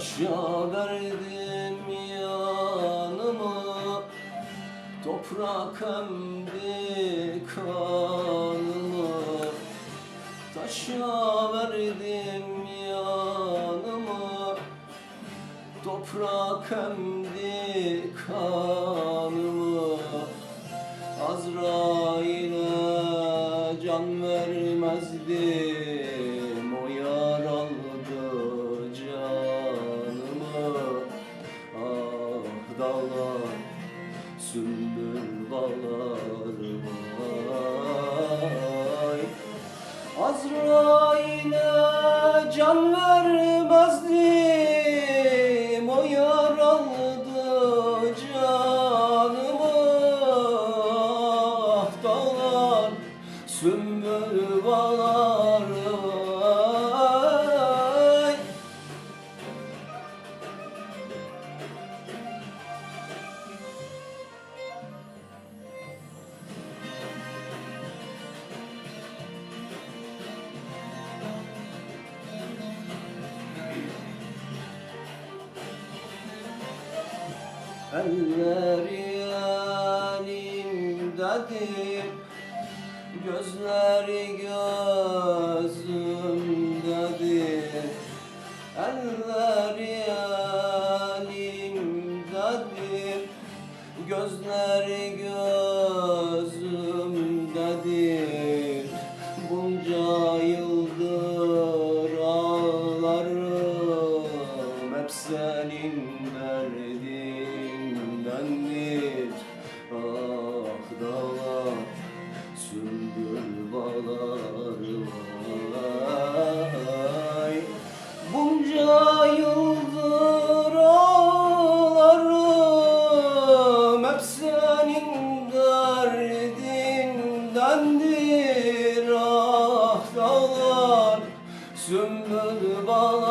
Taşa verdim yanımı Toprak emdi kanımı Taşa verdim yanımı Toprak emdi kanımı Azrail'e can vermezdim dağlar sümbül bağlar vay Azrail'e can vermezdim O yar aldı canımı. Ah dağlar sümbül bağlar Elleri elimdedir Gözleri gözümdedir Elleri elimdedir Gözleri gözümdedir Bunca yıldır ağlarım Hep senin sümbül bağlar